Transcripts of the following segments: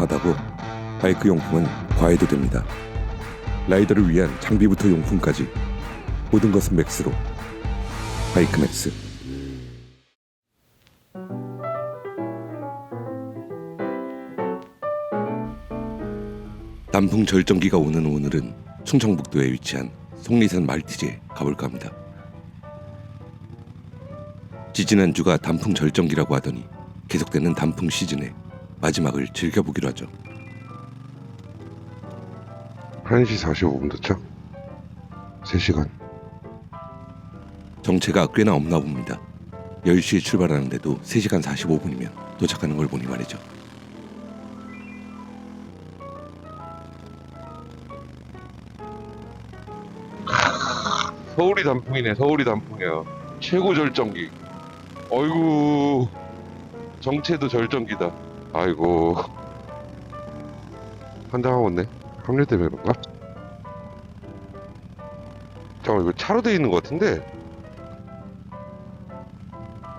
과하다고 바이크 용품은 과해도 됩니다. 라이더를 위한 장비부터 용품까지 모든 것은 맥스로 바이크 맥스. 남풍 절정기가 오는 오늘은 충청북도에 위치한 속리산 말티즈에 가볼까 합니다. 지지난주가 단풍 절정기라고 하더니 계속되는 단풍 시즌에 마지막을 즐겨보기로 하죠. 1시 45분 도착 3시간 정체가 꽤나 없나 봅니다. 10시에 출발하는데도 3시간 45분이면 도착하는 걸 보니 말이죠. 서울이 단풍이네 서울이 단풍이야 최고 절정기 아이고 정체도 절정기다 아이고. 한장하고 왔네. 합류 때문에 그런가? 잠깐만 이거 차로 돼 있는 것 같은데?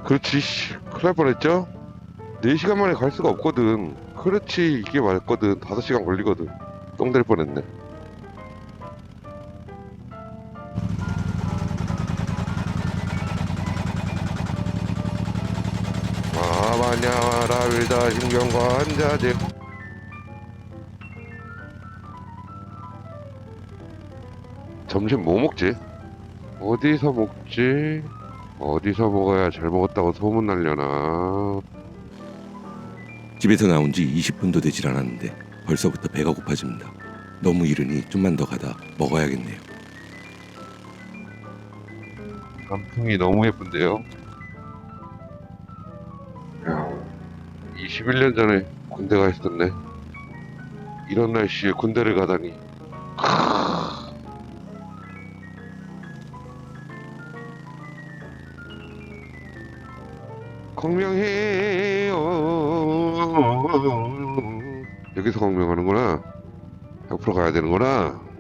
그렇지 씨, 큰일 날 뻔했죠? 4시간 만에 갈 수가 없거든. 그렇지 이게 맞거든. 5시간 걸리거든. 똥 될 뻔했네 아마냐 라빌다 신경과 한자재 점심 뭐 먹지? 어디서 먹지? 어디서 먹어야 잘 먹었다고 소문 날려나 집에서 나온 지 20분도 되질 않았는데 벌써부터 배가 고파집니다. 너무 이르니 좀만 더 가다 먹어야겠네요. 단풍이 너무 예쁜데요? 21년 전에 군대가 있었네. 이런 날씨에 군대를 가다니. 크으. 공명해요. 여기서 공명하는구나. 옆으로 가야 되는구나.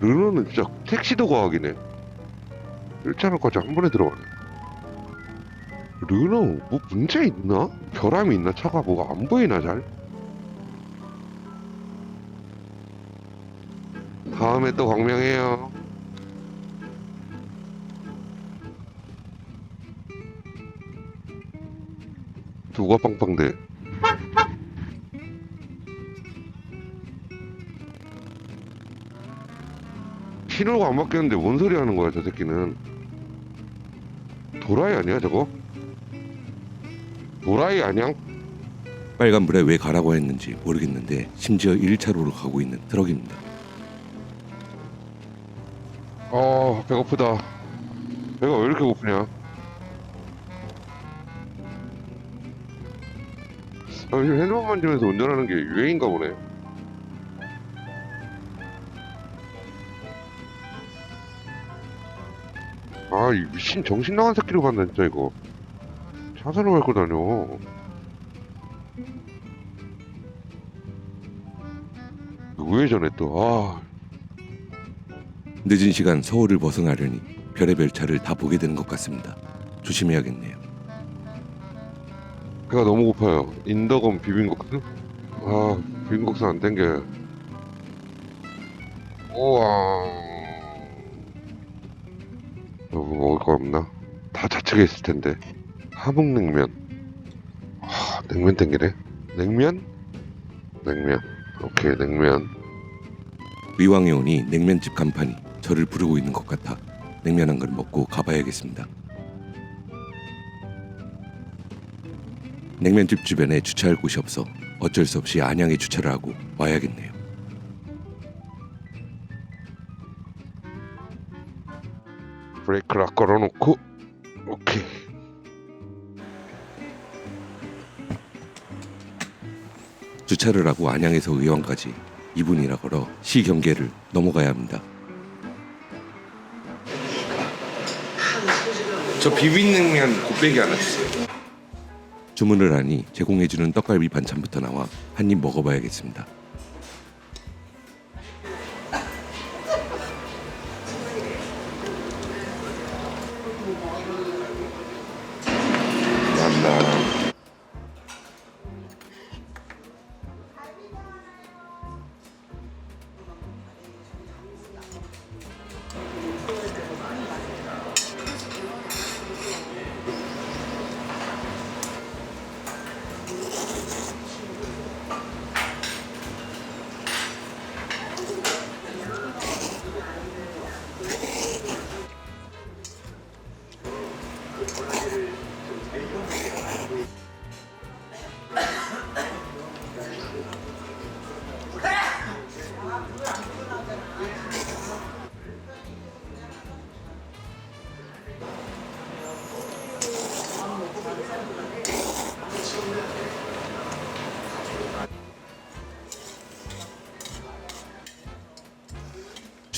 르노는 진짜 택시도 과학이네. 1차로까지 한 번에 들어가네. 르노 뭐 문제 있나? 결함이 있나? 차가 뭐가 안 보이나 잘? 다음에 또 광명해요. 누가 빵빵대? 신호가 안 바뀌었는데 뭔 소리 하는 거야 저 새끼는 도라이 아니야 저거? 도라이 아니야? 빨간불에 왜 가라고 했는지 모르겠는데 심지어 1차로로 가고 있는 트럭입니다. 어 배고프다 배가 왜 이렇게 고프냐 아, 요즘 핸드폰 만지면서 운전하는 게 유행인가 보네 아, 이 미친 정신 나간 새끼로 봤네, 진짜 이거. 차선을 밟고 다녀. 우회전에 또, 아, 늦은 시간 서울을 벗어나려니 별의별 차를 다 보게 되는 것 같습니다. 조심해야겠네요. 배가 너무 고파요. 인더건 비빔국수? 아, 비빔국수 안 땡겨요. 우와. 거 없나? 다 좌측에 있을 텐데. 함흥냉면. 아, 냉면 땡기네. 냉면? 냉면. 오케이, 냉면. 위왕에 오니 냉면집 간판이 저를 부르고 있는 것 같아 냉면 한 그릇 먹고 가봐야겠습니다. 냉면집 주변에 주차할 곳이 없어 어쩔 수 없이 안양에 주차를 하고 와야겠네요. 브레이크를 딱 걸어놓고. 오케이. 주차를 하고 안양에서 의왕까지 2분이나 걸어 시 경계를 넘어가야 합니다. 저 비빔냉면 곱빼기 하나 주세요. 주문을 하니 제공해주는 떡갈비 반찬부터 나와 한 입 먹어봐야겠습니다.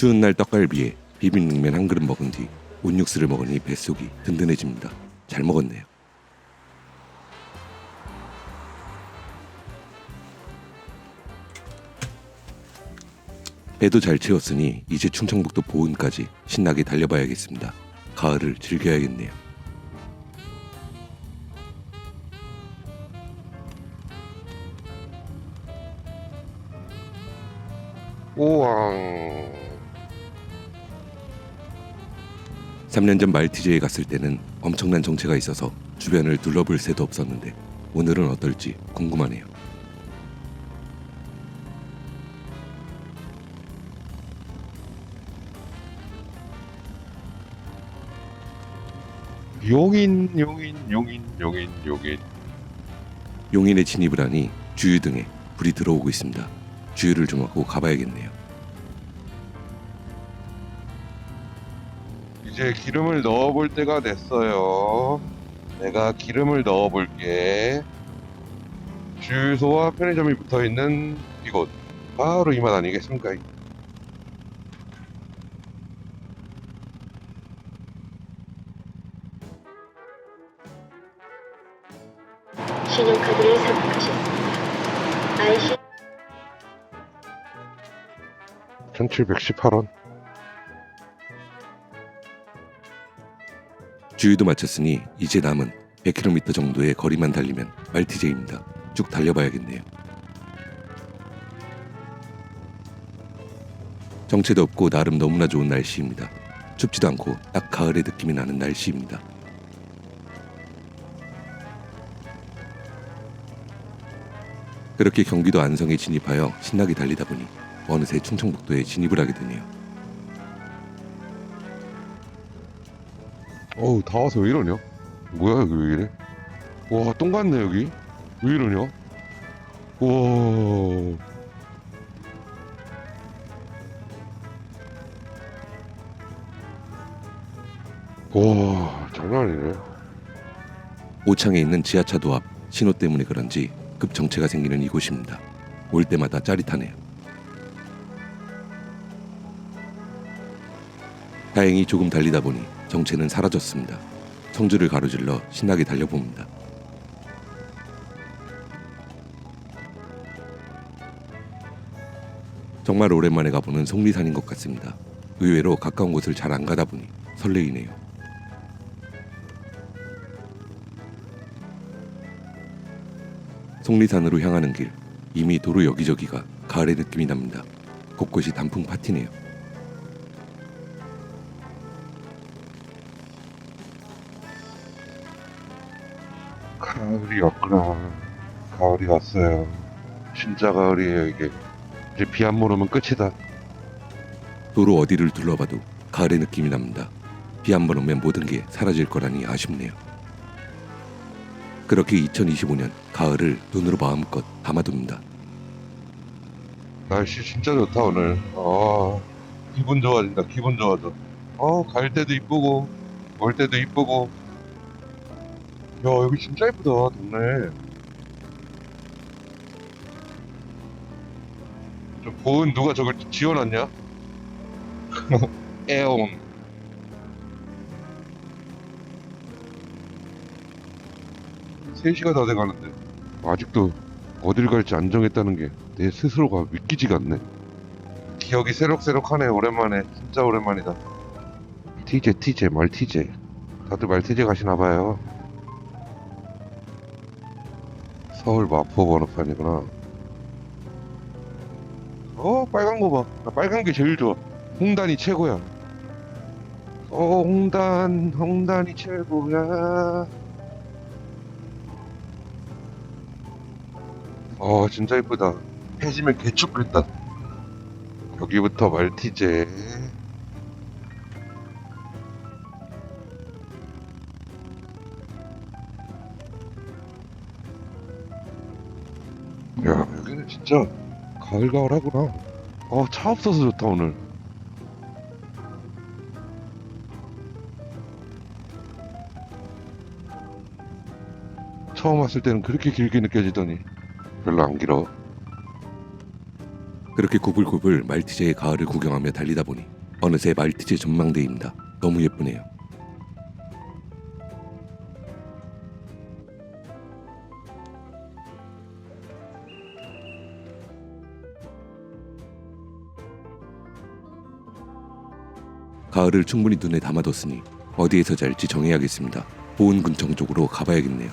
추운 날 떡갈비에 비빔냉면 한 그릇 먹은 뒤 온육수를 먹으니 뱃속이 든든해집니다. 잘 먹었네요. 배도 잘 채웠으니 이제 충청북도 보은까지 신나게 달려봐야겠습니다. 가을을 즐겨야겠네요. 우왕 3년 전 말티즈에 갔을 때는 엄청난 정체가 있어서 주변을 둘러볼 새도 없었는데 오늘은 어떨지 궁금하네요. 용인 용인 용인 용인 용인 용인에 진입을 하니 주유 등에 불이 들어오고 있습니다. 주유를 좀 하고 가봐야겠네요. 이제 기름을 넣어볼 때가 됐어요. 내가 기름을 넣어볼게. 주유소와 편의점이 붙어 있는 이곳. 바로 이맛 아니겠습니까? 신용카드를 삽입하셨습니다. IC 1718원. 주유도 마쳤으니 이제 남은 100km 정도의 거리만 달리면 말티제입니다. 쭉 달려봐야겠네요. 정체도 없고 나름 너무나 좋은 날씨입니다. 춥지도 않고 딱 가을의 느낌이 나는 날씨입니다. 그렇게 경기도 안성에 진입하여 신나게 달리다 보니 어느새 충청북도에 진입을 하게 되네요. 어우, 다 와서 왜 이러냐? 뭐야, 여기 왜 이래? 와, 똥 같네, 여기. 왜 이러냐? 와. 와, 장난 아니네. 오창에 있는 지하차도 앞 신호 때문에 그런지 급 정체가 생기는 이곳입니다. 올 때마다 짜릿하네요. 다행히 조금 달리다 보니 정체는 사라졌습니다. 성주를 가로질러 신나게 달려봅니다. 정말 오랜만에 가보는 속리산인 것 같습니다. 의외로 가까운 곳을 잘 안 가다 보니 설레이네요. 속리산으로 향하는 길 이미 도로 여기저기가 가을의 느낌이 납니다. 곳곳이 단풍 파티네요. 가을이 왔구나. 가을이 왔어요. 진짜 가을이에요, 이게. 이제 비안 몰으면 끝이다. 도로 어디를 둘러봐도 가을의 느낌이 납니다. 비 한 번 오면 모든 게 사라질 거라니 아쉽네요. 그렇게 2025년 가을을 눈으로 마음껏 담아둡니다. 날씨 진짜 좋다 오늘. 아 기분 좋아진다. 기분 좋아져. 어 갈 때도 이쁘고 올 때도 이쁘고. 야 여기 진짜 이쁘다 동네. 저 보은 누가 저걸 지어놨냐? 에온. 세시가다 돼가는데 아직도 어딜 갈지 안 정했다는 게 내 스스로가 믿기지가 않네. 기억이 새록새록하네 오랜만에 진짜 오랜만이다. 티제 티제 말티제 다들 말티제 가시나 봐요. 서울 마포 번호판이구나. 어 빨간 거 봐. 나 빨간 게 제일 좋아. 홍단이 최고야. 어 홍단 홍단이 최고야. 어 진짜 이쁘다. 해지면 개축했다. 여기부터 말티제. 야 여기는 진짜 가을가을하구나. 어차 없어서 좋다 오늘. 처음 왔을 때는 그렇게 길게 느껴지더니 별로 안 길어. 그렇게 구불구불 말티제의 가을을 구경하며 달리다 보니 어느새 말티제 전망대입니다. 너무 예쁘네요. 가을을 충분히 눈에 담아뒀으니 어디에서 잘지 정해야겠습니다. 보은군청 쪽으로 가봐야겠네요.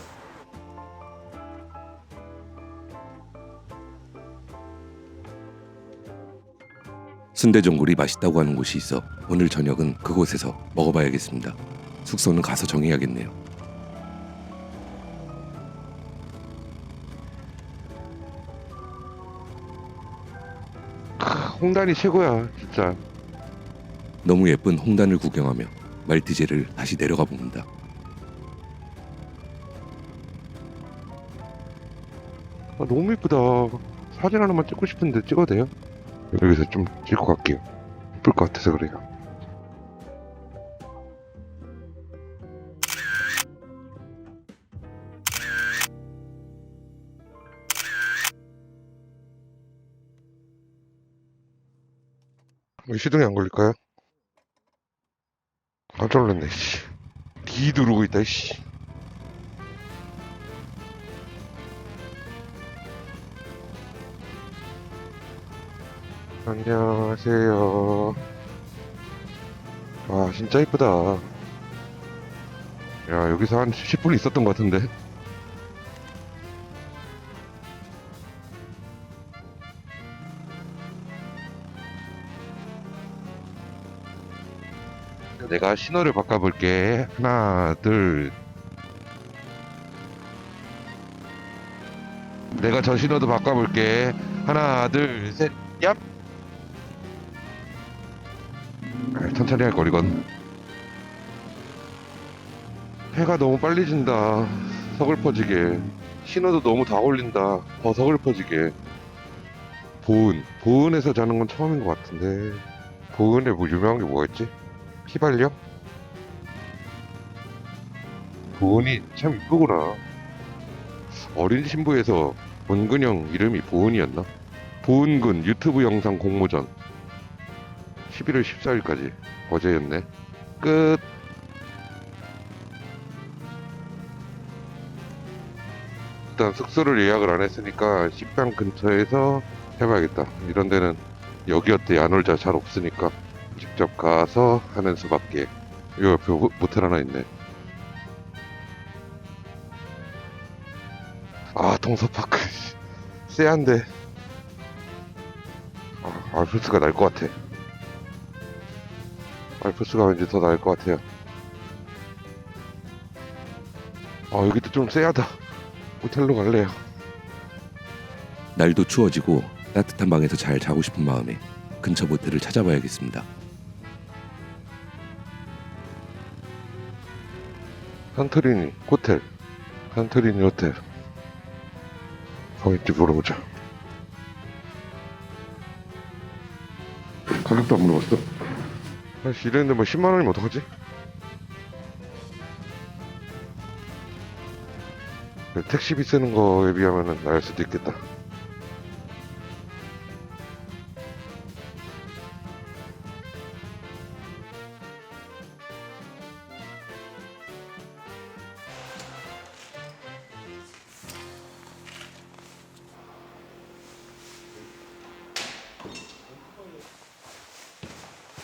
순대전골이 맛있다고 하는 곳이 있어 오늘 저녁은 그곳에서 먹어봐야겠습니다. 숙소는 가서 정해야겠네요. 홍단이 최고야 진짜 너무 예쁜 홍단을 구경하며 말티제를 다시 내려가 봅니다. 아, 너무 이쁘다 사진 하나만 찍고 싶은데 찍어도 돼요? 여기서 좀 찍고 갈게요 이쁠 것 같아서 그래요 왜 시동이 안 걸릴까요? 깜짝 놀랐네 씨. D 누르고 있다 씨. 안녕하세요. 와, 진짜 이쁘다. 야, 여기서 한 10분 있었던 것 같은데. 내가 신호를 바꿔볼게. 하나, 둘. 내가 저 신호도 바꿔볼게. 하나, 둘, 셋, 얍! 아, 천천히 할 걸, 이건. 해가 너무 빨리 진다. 서글퍼지게. 신호도 너무 다 올린다. 더 서글퍼지게. 보은. 보은에서 자는 건 처음인 것 같은데. 보은에 뭐 유명한 게 뭐가 있지? 휘발려? 보은이 참 이쁘구나. 어린 신부에서 원근형 이름이 보은이었나? 보은군 유튜브 영상 공모전 11월 14일까지 어제였네. 끝. 일단 숙소를 예약을 안 했으니까 식당 근처에서 해봐야겠다. 이런 데는 여기어때 야놀자 잘 없으니까 직접 가서 하는 수밖에. 요 옆에 호- 모텔 하나 있네. 아 동서파크 쎄한데 아, 알프스가 날 것 같아. 알프스가 왠지 더 나을 것 같아요. 아 여기도 좀 쎄하다. 모텔로 갈래요. 날도 추워지고 따뜻한 방에서 잘 자고 싶은 마음에 근처 모텔을 찾아봐야겠습니다. 산토리니 호텔. 산토리니 호텔. 거기 집 물어보자. 가격도 안 물어봤어? 아씨 이랬는데 뭐 10만 원이면 어떡하지? 그 택시비 쓰는 거에 비하면은 나을 수도 있겠다.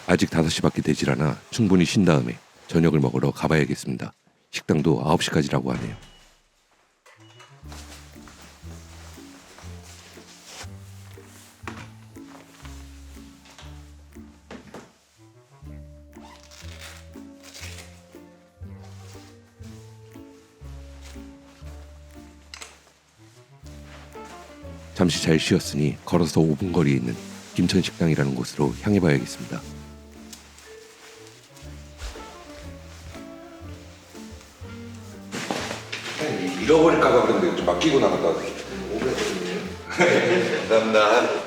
아직 5시밖에 되질 않아 충분히 쉰 다음에 저녁을 먹으러 가봐야겠습니다. 식당도 9시까지라고 하네요. 잠시 잘 쉬었으니 걸어서 5분 거리에 있는 김천 식당이라는 곳으로 향해 봐야겠습니다. 잃어버릴까봐 그랬는데 좀 맡기고 나간다. 감사합니다.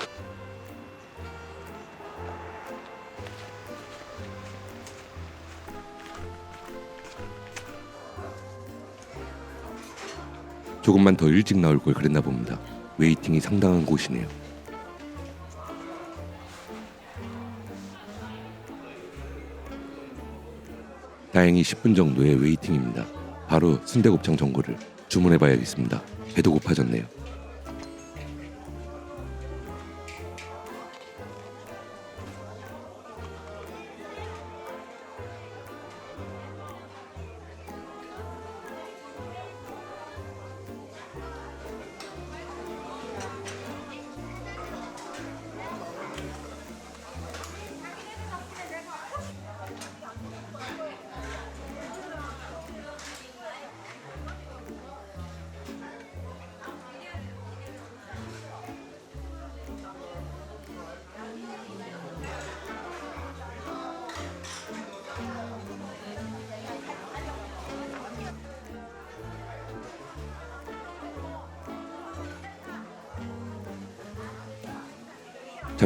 조금만 더 일찍 나올 걸 그랬나 봅니다. 웨이팅이 상당한 곳이네요. 다행히 10분 정도의 웨이팅입니다. 바로 순대곱창 전골을 주문해봐야겠습니다. 배도 고파졌네요.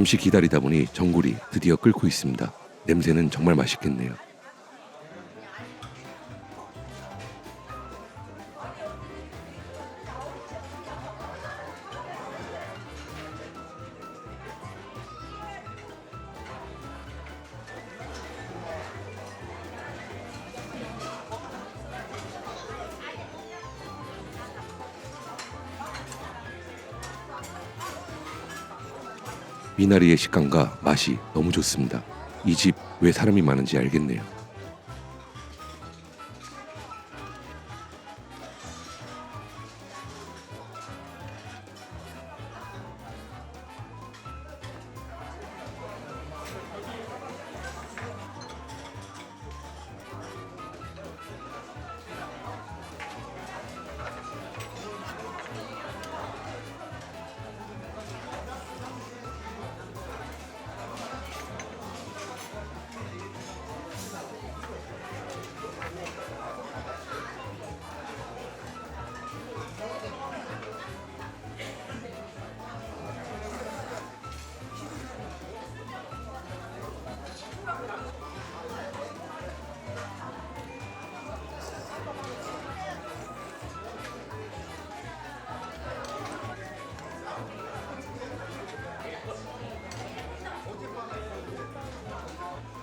잠시 기다리다 보니 전골이 드디어 끓고 있습니다. 냄새는 정말 맛있겠네요. 미나리의 식감과 맛이 너무 좋습니다. 이 집 왜 사람이 많은지 알겠네요.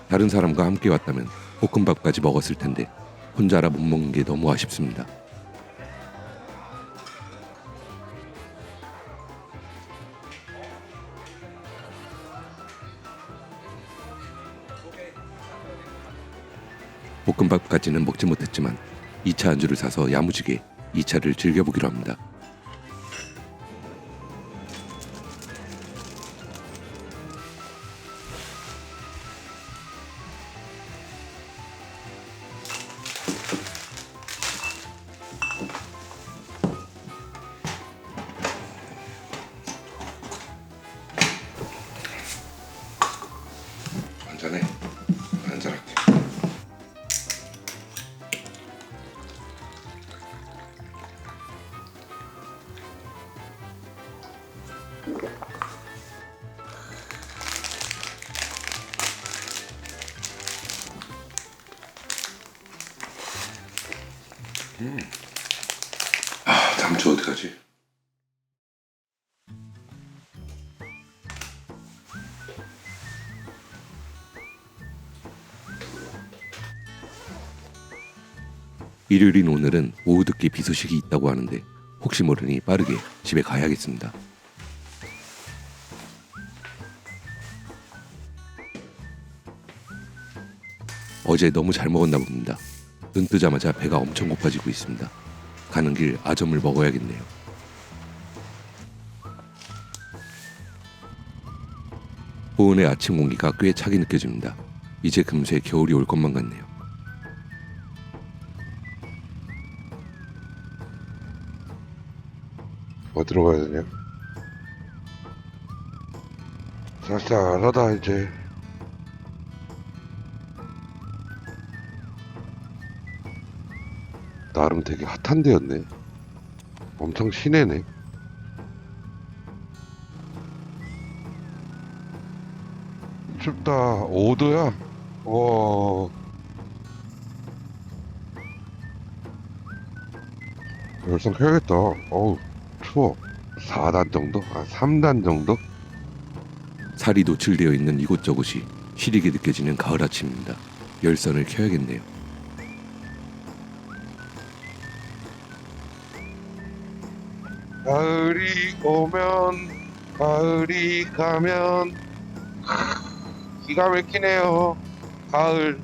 다른 사람과 함께 왔다면 볶음밥까지 먹었을 텐데 혼자라 못 먹는 게 너무 아쉽습니다. 볶음밥까지는 먹지 못했지만 2차 안주를 사서 야무지게 2차를 즐겨보기로 합니다. 아, 다음 주 어디 가지? 일요일인 오늘은 오후 늦게 비 소식이 있다고 하는데 혹시 모르니 빠르게 집에 가야겠습니다. 어제 너무 잘 먹었나 봅니다. 눈 뜨자마자 배가 엄청 고파지고 있습니다. 가는 길 아점을 먹어야겠네요. 보은의 아침 공기가 꽤 차게 느껴집니다. 이제 금세 겨울이 올 것만 같네요. 어디로 가야 되냐? 쌀쌀하다 이제 되게 핫한 데였네 엄청 시내네 춥다 5도야? 와 열선 켜야겠다 어우 추워 4단 정도? 아 3단 정도? 살이 노출되어 있는 이곳저곳이 시리게 느껴지는 가을 아침입니다. 열선을 켜야겠네요. 오면 가을이 가면. 기가 막히네요. 가을.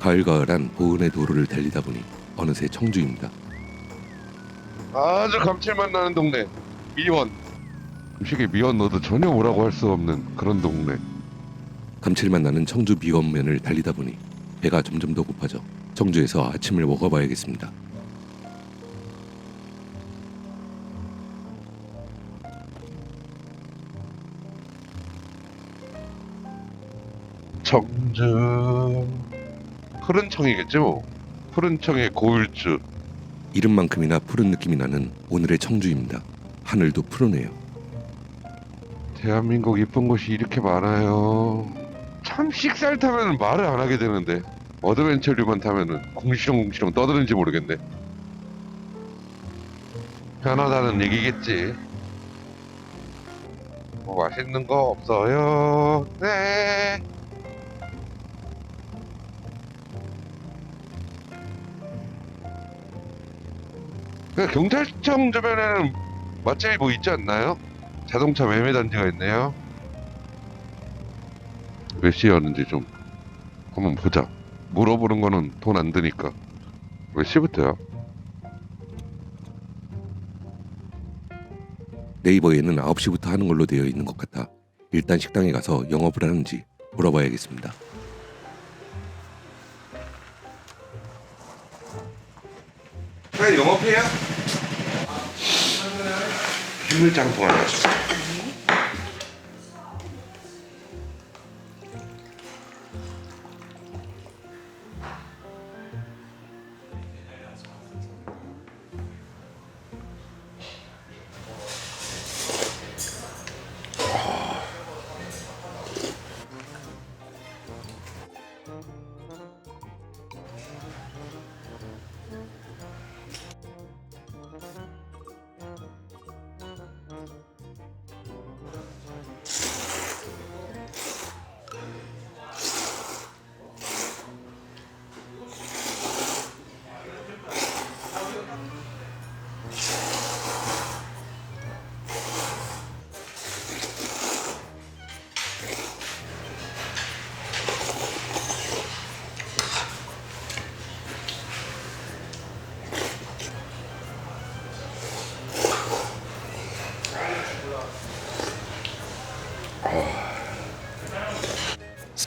가을가을한 보은의 도로를 달리다 보니 어느새 청주입니다. 아주 감칠맛 나는 동네. 미원. 음식에 미원 넣어도 전혀 뭐라고 할 수 없는 그런 동네. 감칠맛 나는 청주 미원면을 달리다 보니 배가 점점 더 고파져 청주에서 아침을 먹어봐야겠습니다. 청주 푸른 청이겠지 뭐 푸른 청의 고울주 이름만큼이나 푸른 느낌이 나는 오늘의 청주입니다. 하늘도 푸르네요. 대한민국 이쁜 곳이 이렇게 많아요 참 식사를 타면 말을 안 하게 되는데 어드벤처류만 타면은 궁시렁궁시렁 떠드는지 모르겠네 편하다는 얘기겠지 뭐 맛있는 거 없어요 네 그 경찰청 주변에는 맛집이 뭐 있지 않나요? 자동차 매매 단지가 있네요. 몇 시였는지 좀 한번 보자. 물어보는 거는 돈 안 드니까. 몇 시부터야? 네이버에는 9시부터 하는 걸로 되어 있는 것 같아 일단 식당에 가서 영업을 하는지 물어봐야겠습니다. 네, 영업해요? 해물짬뽕 하나 주세요.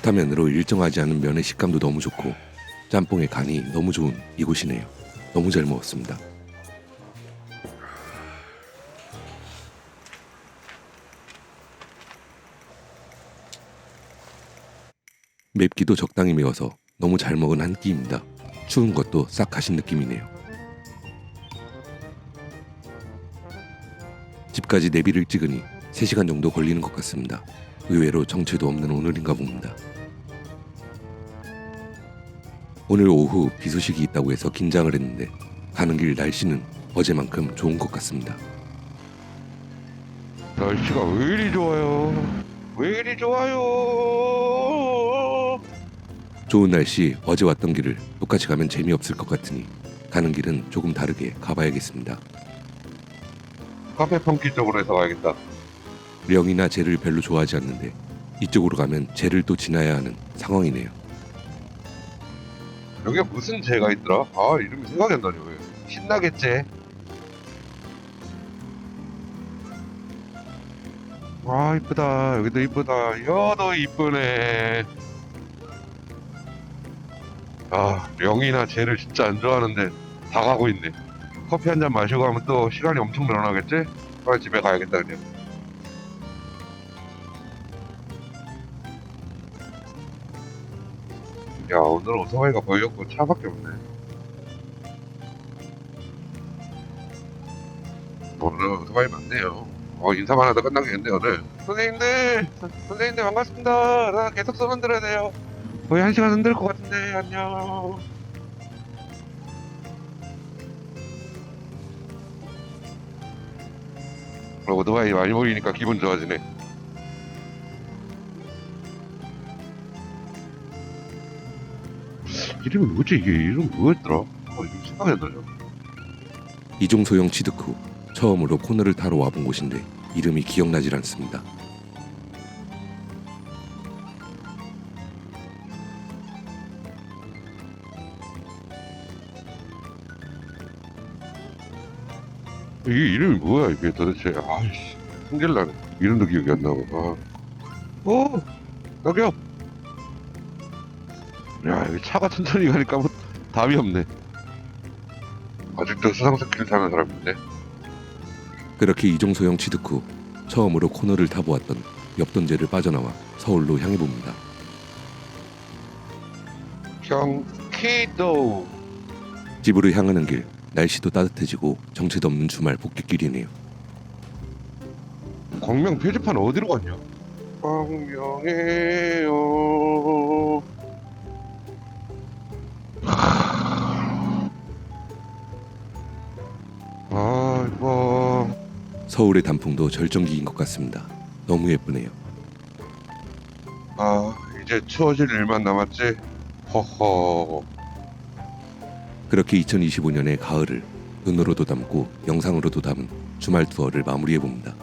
스타면으로 일정하지 않은 면의 식감도 너무 좋고 짬뽕의 간이 너무 좋은 이곳이네요. 너무 잘 먹었습니다. 맵기도 적당히 매워서 너무 잘 먹은 한 끼입니다. 추운 것도 싹 가신 느낌이네요. 집까지 내비를 찍으니 3시간 정도 걸리는 것 같습니다. 의외로 정체도 없는 오늘인가 봅니다. 오늘 오후 비 소식이 있다고 해서 긴장을 했는데 가는 길 날씨는 어제만큼 좋은 것 같습니다. 날씨가 왜 이리 좋아요? 왜 이리 좋아요? 좋은 날씨 어제 왔던 길을 똑같이 가면 재미없을 것 같으니 가는 길은 조금 다르게 가봐야겠습니다. 카페 펑키 쪽으로 해서 가야겠다. 령이나 쟤를 별로 좋아하지 않는데 이쪽으로 가면 쟤를 또 지나야 하는 상황이네요. 여기에 무슨 제가 있더라? 아 이름이 생각이 안 나네 왜? 신나겠지? 아 이쁘다 여기도 이쁘다 여도 이쁘네 아 명이나 쟤를 진짜 안 좋아하는데 다 가고 있네. 커피 한 잔 마시고 하면 또 시간이 엄청 늘어나겠지? 빨리 집에 가야겠다 그냥. 야 오늘 오토바이가 없고 차밖에 없네. 오늘 오토바이 많네요. 어 인사만 하다 끝나겠는데 오늘. 선생님들! 선- 선생님들 반갑습니다. 나 계속 소문 들어야 돼요 거의 한 시간 흔들 것 같은데 안녕 어, 오토바이 많이 보이니까 기분 좋아지네 이름이 뭐지 이게 이름 뭐였더라? 어 이름 생각이 안 나죠. 이종소형 취득 후 처음으로 코너를 타러 와본 곳인데 이름이 기억나질 않습니다. 이게 이름이 뭐야 이게 도대체? 아이씨 흥gel나네. 이름도 기억이 안 나고. 아. 어 여기요. 야 여기 차가 천천히 가니까 뭐 답이 없네. 아직도 수상스키를 타는 사람인데 그렇게 이종소 형 취득 후 처음으로 코너를 타보았던 옆돈제를 빠져나와 서울로 향해 봅니다. 경기도. 집으로 향하는 길 날씨도 따뜻해지고 정체도 없는 주말 복귀길이네요. 광명 표지판 어디로 갔냐 광명에요 아이고 서울의 단풍도 절정기인 것 같습니다. 너무 예쁘네요. 아 이제 추워질 일만 남았지 허허 그렇게 2025년의 가을을 눈으로도 담고 영상으로도 담은 주말 투어를 마무리해 봅니다.